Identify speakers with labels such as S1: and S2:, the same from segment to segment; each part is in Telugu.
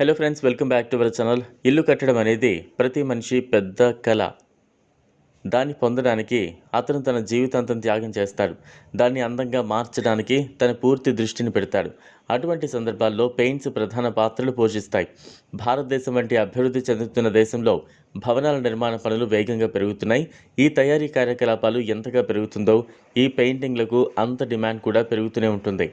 S1: Hello friends welcome back to our channel ఇల్లు కట్టడం అనేది ప్రతి మనిషి పెద్ద కళ. దాన్ని పొందడానికి అతను తన జీవితాంతం త్యాగం చేస్తాడు. దాన్ని అందంగా మార్చడానికి తన పూర్తి దృష్టిని పెడతాడు. అటువంటి సందర్భాల్లో పెయింట్స్ ప్రధాన పాత్రలు పోషిస్తాయి. భారతదేశం వంటి అభివృద్ధి చెందుతున్న దేశంలో భవనాల నిర్మాణ పనులు వేగంగా పెరుగుతున్నాయి. ఈ తయారీ కార్యకలాపాలు ఎంతగా పెరుగుతుందో ఈ పెయింటింగ్లకు అంత డిమాండ్ కూడా పెరుగుతూనే ఉంటుంది.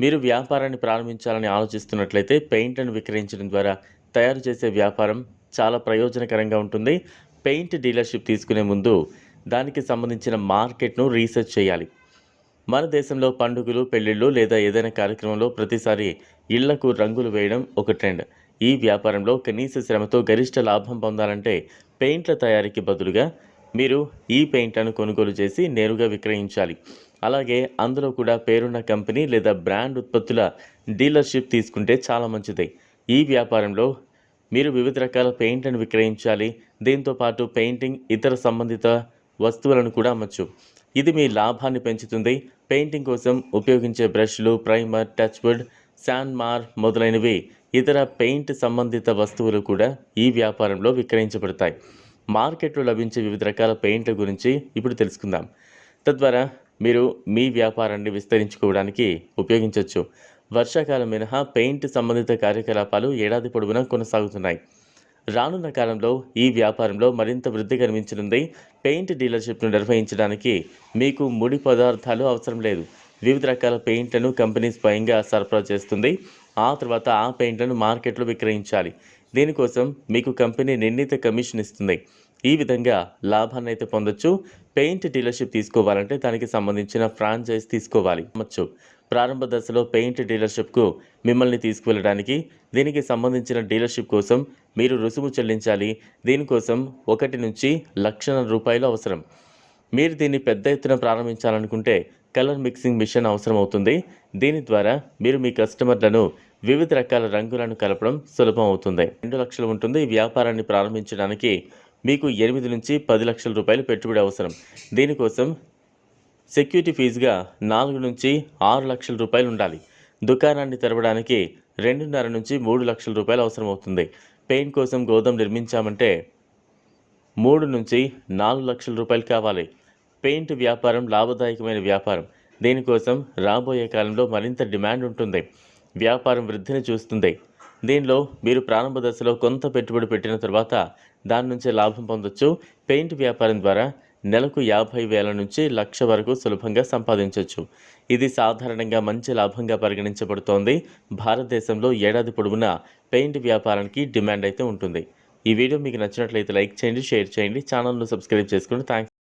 S1: మీరు వ్యాపారాన్ని ప్రారంభించాలని ఆలోచిస్తున్నట్లయితే పెయింట్లను విక్రయించడం ద్వారా తయారు చేసే వ్యాపారం చాలా ప్రయోజనకరంగా ఉంటుంది. పెయింట్ డీలర్షిప్ తీసుకునే ముందు దానికి సంబంధించిన మార్కెట్ను రీసెర్చ్ చేయాలి. మన దేశంలో పండుగలు పెళ్ళిళ్ళు లేదా ఏదైనా కార్యక్రమంలో ప్రతిసారి ఇళ్ళకు రంగులు వేయడం ఒక ట్రెండ్. ఈ వ్యాపారంలో కనీస శ్రమతో గరిష్ట లాభం పొందాలంటే పెయింట్ల తయారీకి బదులుగా మీరు ఈ పెయింట్లను కొనుగోలు చేసి నేరుగా విక్రయించాలి. అలాగే అందులో కూడా పేరున్న కంపెనీ లేదా బ్రాండ్ ఉత్పత్తుల డీలర్షిప్ తీసుకుంటే చాలా మంచిది. ఈ వ్యాపారంలో మీరు వివిధ రకాల పెయింట్లను విక్రయించాలి. దీంతో పాటు పెయింటింగ్ ఇతర సంబంధిత వస్తువులను కూడా అమ్మచ్చు. ఇది మీ లాభాన్ని పెంచుతుంది. పెయింటింగ్ కోసం ఉపయోగించే బ్రష్లు ప్రైమర్ టచ్ వుడ్ శాండ్ మార్ మొదలైనవి ఇతర పెయింట్ సంబంధిత వస్తువులు కూడా ఈ వ్యాపారంలో విక్రయించబడతాయి. మార్కెట్లో లభించే వివిధ రకాల పెయింట్ల గురించి ఇప్పుడు తెలుసుకుందాం. తద్వారా మీరు మీ వ్యాపారాన్ని విస్తరించుకోవడానికి ఉపయోగించవచ్చు. వర్షాకాలం మినహా పెయింట్ సంబంధిత కార్యకలాపాలు ఏడాది పొడవునా కొనసాగుతున్నాయి. రానున్న కాలంలో ఈ వ్యాపారంలో మరింత వృద్ధి కనిపించనుంది పెయింట్ డీలర్షిప్ను నిర్వహించడానికి మీకు ముడి పదార్థాలు అవసరం లేదు. వివిధ రకాల పెయింట్లను కంపెనీ స్వయంగా సరఫరా చేస్తుంది. ఆ తర్వాత ఆ పెయింట్లను మార్కెట్లో విక్రయించాలి. దీనికోసం మీకు కంపెనీ నిర్ణీత కమిషన్ ఇస్తుంది. ఈ విధంగా లాభాన్ని అయితే పొందొచ్చు. పెయింట్ డీలర్షిప్ తీసుకోవాలంటే దానికి సంబంధించిన ఫ్రాంచైజ్ తీసుకోవాలి. అమ్మచ్చు. ప్రారంభ దశలో పెయింట్ డీలర్షిప్కు మిమ్మల్ని తీసుకువెళ్ళడానికి దీనికి సంబంధించిన డీలర్షిప్ కోసం మీరు రుసుము చెల్లించాలి. దీనికోసం ఒకటి నుంచి లక్షల రూపాయలు అవసరం. మీరు దీన్ని పెద్ద ఎత్తున ప్రారంభించాలనుకుంటే కలర్ మిక్సింగ్ మిషన్ అవసరం అవుతుంది దీని ద్వారా మీరు మీ కస్టమర్లను వివిధ రకాల రంగులను కలపడం సులభం అవుతుంది. రెండు లక్షలు ఉంటుంది. ఈ వ్యాపారాన్ని ప్రారంభించడానికి మీకు ఎనిమిది నుంచి పది లక్షల రూపాయలు పెట్టుబడి అవసరం. దీనికోసం సెక్యూరిటీ ఫీజుగా నాలుగు నుంచి ఆరు లక్షల రూపాయలు ఉండాలి. దుకాణాన్ని తెరవడానికి రెండున్నర నుంచి మూడు లక్షల రూపాయలు అవసరం అవుతుంది పెయింట్ కోసం గోదాం నిర్మించామంటే మూడు నుంచి నాలుగు లక్షల రూపాయలు కావాలి. పెయింట్ వ్యాపారం లాభదాయకమైన వ్యాపారం. దీనికోసం రాబోయే కాలంలో మరింత డిమాండ్ ఉంటుంది. వ్యాపారం వృద్ధిని చూస్తుంది. దీనిలో మీరు ప్రారంభ దశలో కొంత పెట్టుబడి పెట్టిన తర్వాత దాని నుంచే లాభం పొందొచ్చు. పెయింట్ వ్యాపారం ద్వారా నెలకు యాభై వేల నుంచి లక్ష వరకు సులభంగా సంపాదించవచ్చు ఇది సాధారణంగా మంచి లాభంగా పరిగణించబడుతోంది. భారతదేశంలో ఏడాది పొడవునా పెయింట్ వ్యాపారానికి డిమాండ్ అయితే ఉంటుంది. ఈ వీడియో మీకు నచ్చినట్లయితే లైక్ చేయండి షేర్ చేయండి ఛానల్ను సబ్స్క్రైబ్ చేసుకోండి థ్యాంక్స్